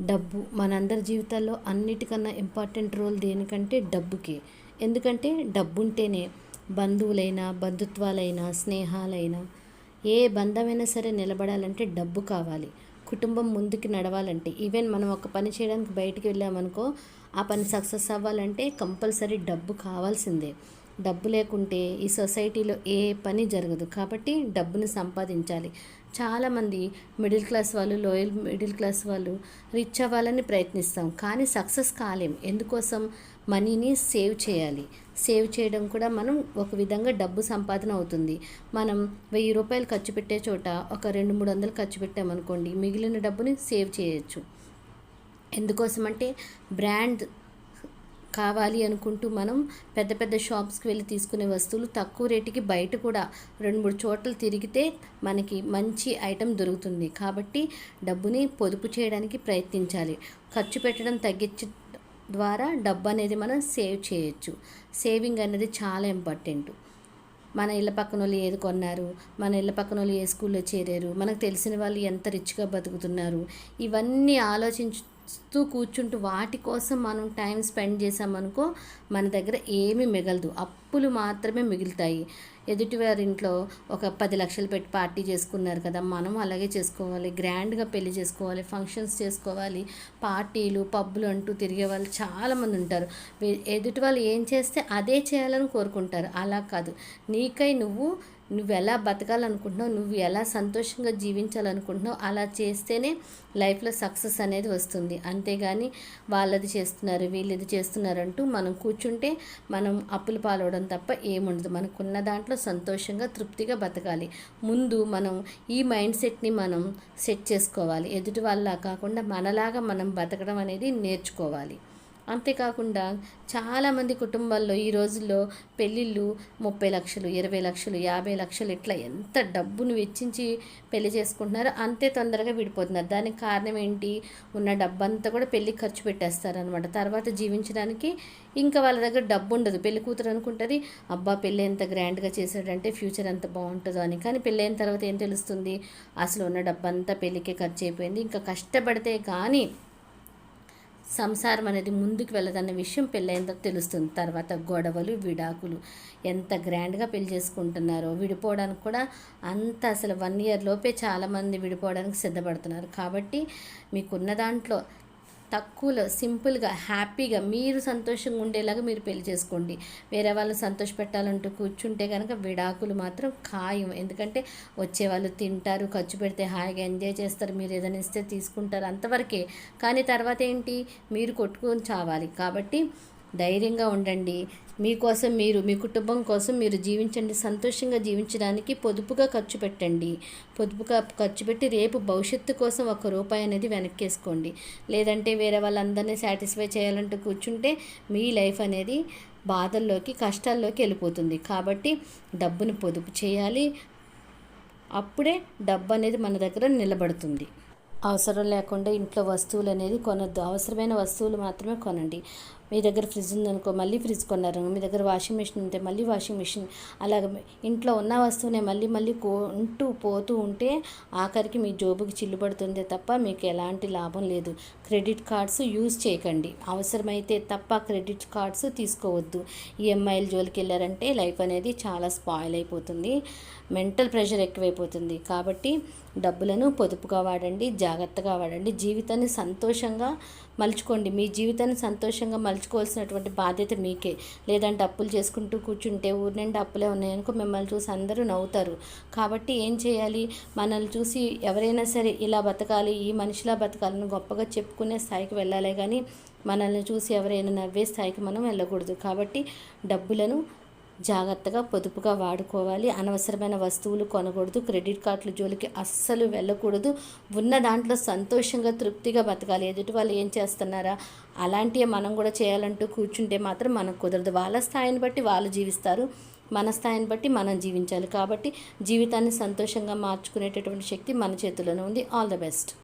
డబ్బు. మనందరి జీవితాల్లో అన్నిటికన్నా ఇంపార్టెంట్ రోల్ దేనికంటే డబ్బుకి. ఎందుకంటే డబ్బు ఉంటేనే బంధువులైనా బంధుత్వాలైనా స్నేహాలైనా ఏ బంధమైనా సరే నిలబడాలంటే డబ్బు కావాలి. కుటుంబం ముందుకు నడవాలంటే. ఈవెన్ మనం ఒక పని చేయడానికి బయటికి వెళ్ళామనుకో ఆ పని సక్సెస్ అవ్వాలంటే కంపల్సరీ డబ్బు కావాల్సిందే. డబ్బు లేకుంటే ఈ సొసైటీలో ఏ పని జరగదు. కాబట్టి డబ్బును సంపాదించాలి. చాలామంది మిడిల్ క్లాస్ వాళ్ళు లోయల్ మిడిల్ క్లాస్ వాళ్ళు రిచ్ అవ్వాలని ప్రయత్నిస్తాం. కానీ సక్సెస్ కాలేం. ఎందుకోసం? మనీని సేవ్ చేయాలి. సేవ్ చేయడం కూడా మనం ఒక విధంగా డబ్బు సంపాదన అవుతుంది. మనం వెయ్యి రూపాయలు ఖర్చు పెట్టే చోట ఒక రెండు మూడు వందలు ఖర్చు పెట్టామనుకోండి మిగిలిన డబ్బుని సేవ్ చేయొచ్చు. ఎందుకోసం అంటే బ్రాండ్ కావాలి అనుకుంటూ మనం పెద్ద పెద్ద షాప్స్కి వెళ్ళి తీసుకునే వస్తువులు తక్కువ రేటుకి బయట కూడా రెండు మూడు చోట్ల తిరిగితే మనకి మంచి ఐటెం దొరుకుతుంది. కాబట్టి డబ్బుని పొదుపు చేయడానికి ప్రయత్నించాలి. ఖర్చు పెట్టడం తగ్గించ ద్వారా డబ్బు అనేది మనం సేవ్ చేయొచ్చు. సేవింగ్ అనేది చాలా ఇంపార్టెంట్. మన ఇళ్ళ పక్కన వాళ్ళు ఏది కొన్నారు మన ఇళ్ళ పక్కన వాళ్ళు ఏ స్కూల్లో చేరారు మనకు తెలిసిన వాళ్ళు ఎంత రిచ్గా బతుకుతున్నారు ఇవన్నీ చూస్తూ కూర్చుంటూ వాటి కోసం మనం టైం స్పెండ్ చేసామనుకో మన దగ్గర ఏమీ మిగలదు. అప్పులు మాత్రమే మిగులుతాయి. ఎదుటివారి ఇంట్లో ఒక పది లక్షలు పెట్టి పార్టీ చేసుకున్నారు కదా మనం అలాగే చేసుకోవాలి. గ్రాండ్గా పెళ్ళి చేసుకోవాలి ఫంక్షన్స్ చేసుకోవాలి. పార్టీలు పబ్బులు అంటూ తిరిగే వాళ్ళు చాలామంది ఉంటారు. ఎదుటి వాళ్ళు ఏం చేస్తే అదే చేయాలని కోరుకుంటారు. అలా కాదు. నీకై నువ్వు నువ్వు ఎలా బతకాలనుకుంటున్నావు నువ్వు ఎలా సంతోషంగా జీవించాలనుకుంటున్నావు అలా చేస్తేనే లైఫ్లో సక్సెస్ అనేది వస్తుంది. అంతేగాని వాళ్ళది చేస్తున్నారు వీళ్ళది చేస్తున్నారు అంటూ మనం కూర్చుంటే మనం అప్పులు పాలవడం తప్ప ఏముండదు. మనకున్న దాంట్లో సంతోషంగా తృప్తిగా బతకాలి. ముందు మనం ఈ మైండ్ సెట్ని మనం సెట్ చేసుకోవాలి. ఎదుటి వాళ్ళ కాకుండా మనలాగా మనం బతకడం అనేది నేర్చుకోవాలి. అంతేకాకుండా చాలామంది కుటుంబాల్లో ఈ రోజుల్లో పెళ్ళిళ్ళు ముప్పై లక్షలు ఇరవై లక్షలు యాభై లక్షలు ఇట్లా ఎంత డబ్బును వెచ్చించి పెళ్ళి చేసుకుంటున్నారో అంతే తొందరగా విడిపోతున్నారు. దానికి కారణం ఏంటి? ఉన్న డబ్బంతా కూడా పెళ్ళికి ఖర్చు పెట్టేస్తారనమాట తర్వాత జీవించడానికి ఇంకా వాళ్ళ దగ్గర డబ్బు ఉండదు. పెళ్ళి కూతురు అనుకుంటుంది అబ్బా పెళ్ళి ఎంత గ్రాండ్గా చేశాడంటే ఫ్యూచర్ ఎంత బాగుంటుందో అని. కానీ పెళ్ళి అయిన తర్వాత ఏం తెలుస్తుంది? అసలు ఉన్న డబ్బంతా పెళ్ళికే ఖర్చు అయిపోయింది. ఇంకా కష్టపడితే కానీ సంసారం అనేది ముందుకు వెళ్ళదన్న విషయం పెళ్ళైన తెలుస్తుంది. తర్వాత గొడవలు విడాకులు ఎంత గ్రాండ్గా పెళ్ళి చేసుకుంటున్నారో విడిపోవడానికి కూడా అంత అసలు వన్ ఇయర్ లోపే చాలామంది విడిపోవడానికి సిద్ధపడుతున్నారు. కాబట్టి మీకున్న దాంట్లో తక్కువలో సింపుల్గా హ్యాపీగా మీరు సంతోషంగా ఉండేలాగా మీరు పెళ్ళి చేసుకోండి. వేరే వాళ్ళని సంతోష పెట్టాలంటూ కూర్చుంటే కనుక విడాకులు మాత్రం ఖాయం. ఎందుకంటే వచ్చే వాళ్ళు తింటారు ఖర్చు పెడితే హాయిగా ఎంజాయ్ చేస్తారు మీరు ఏదైనా ఇస్తే తీసుకుంటారు అంతవరకే. కానీ తర్వాత ఏంటి? మీరు కొట్టుకొని చావాలి. కాబట్టి ధైర్యంగా ఉండండి. మీకోసం మీరు మీ కుటుంబం కోసం మీరు జీవించండి. సంతోషంగా జీవించడానికి పొదుపుగా ఖర్చు పెట్టండి. పొదుపుగా ఖర్చు పెట్టి రేపు భవిష్యత్తు కోసం ఒక రూపాయి అనేది వెనక్కేసుకోండి. లేదంటే వేరే వాళ్ళందరినీ సాటిస్ఫై చేయాలంటూ కూర్చుంటే మీ లైఫ్ అనేది బాధల్లోకి కష్టాల్లోకి వెళ్ళిపోతుంది. కాబట్టి డబ్బును పొదుపు చేయాలి. అప్పుడే డబ్బు అనేది మన దగ్గర నిలబడుతుంది. అవసరం లేకుండా ఇంట్లో వస్తువులు అనేది కొనొద్దు. అవసరమైన వస్తువులు మాత్రమే కొనండి. మీ దగ్గర ఫ్రిడ్జ్ ఉందనుకో మళ్ళీ ఫ్రిడ్జ్ కొన్నారు. మీ దగ్గర వాషింగ్ మిషన్ ఉంటే మళ్ళీ వాషింగ్ మిషన్ అలాగ ఇంట్లో ఉన్న వస్తువునే మళ్ళీ మళ్ళీ కొంటూ పోతూ ఉంటే ఆఖరికి మీ జోబుకి చిల్లు పడుతుందే తప్ప మీకు ఎలాంటి లాభం లేదు. క్రెడిట్ కార్డ్స్ యూజ్ చేయకండి. అవసరమైతే తప్ప క్రెడిట్ కార్డ్స్ తీసుకోవద్దు. ఈఎంఐల జోలికి వెళ్ళారంటే లైఫ్ అనేది చాలా స్పాయిల్ అయిపోతుంది. మెంటల్ ప్రెషర్ ఎక్కువైపోతుంది. కాబట్టి డబ్బులను పొదుపుగా వాడండి జాగ్రత్తగా వాడండి. జీవితాన్ని సంతోషంగా మలుచుకోండి. మీ జీవితాన్ని సంతోషంగా మలుచుకోవాల్సినటువంటి బాధ్యత మీకే. లేదంటే అప్పులు చేసుకుంటూ కూర్చుంటే ఊరి నిండా అప్పులే ఉన్నాయనుకో మిమ్మల్ని చూసి అందరూ నవ్వుతారు. కాబట్టి ఏం చేయాలి? మనల్ని చూసి ఎవరైనా సరే ఇలా బతకాలి ఈ మనిషిలా బతకాలని గొప్పగా చెప్పుకునే స్థాయికి వెళ్ళాలి కానీ మనల్ని చూసి ఎవరైనా నవ్వే స్థాయికి మనం వెళ్ళకూడదు. కాబట్టి డబ్బులను జాగ్రత్తగా పొదుపుగా వాడుకోవాలి. అనవసరమైన వస్తువులు కొనకూడదు. క్రెడిట్ కార్డుల జోలికి అస్సలు వెళ్ళకూడదు. ఉన్న దాంట్లో సంతోషంగా తృప్తిగా బతకాలి. ఎదుటి వాళ్ళు ఏం చేస్తున్నారా? అలాంటివి మనం కూడా చేయాలంటూ కూర్చుంటే మాత్రం మనకు కుదరదు. వాళ్ళ స్థాయిని బట్టి వాళ్ళు జీవిస్తారు. మన స్థాయిని బట్టి మనం జీవించాలి. కాబట్టి జీవితాన్ని సంతోషంగా మార్చుకునేటటువంటి శక్తి మన చేతిలోనే ఉంది. All the best